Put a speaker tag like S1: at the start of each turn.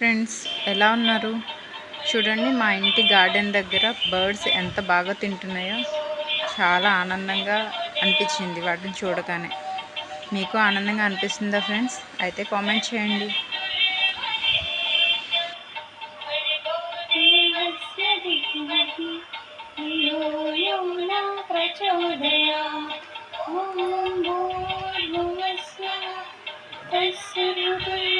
S1: Friends ఎలా ఉన్నారు? చూడండి మా ఇంటి గార్డెన్ దగ్గర బర్డ్స్ ఎంత బాగా తింటున్నాయో చాలా ఆనందంగా అనిపించింది వాటిని చూడగానే. మీకు ఆనందంగా అనిపిస్తుందా ఫ్రెండ్స్? అయితే కామెంట్ చేయండి.
S2: దేవस्य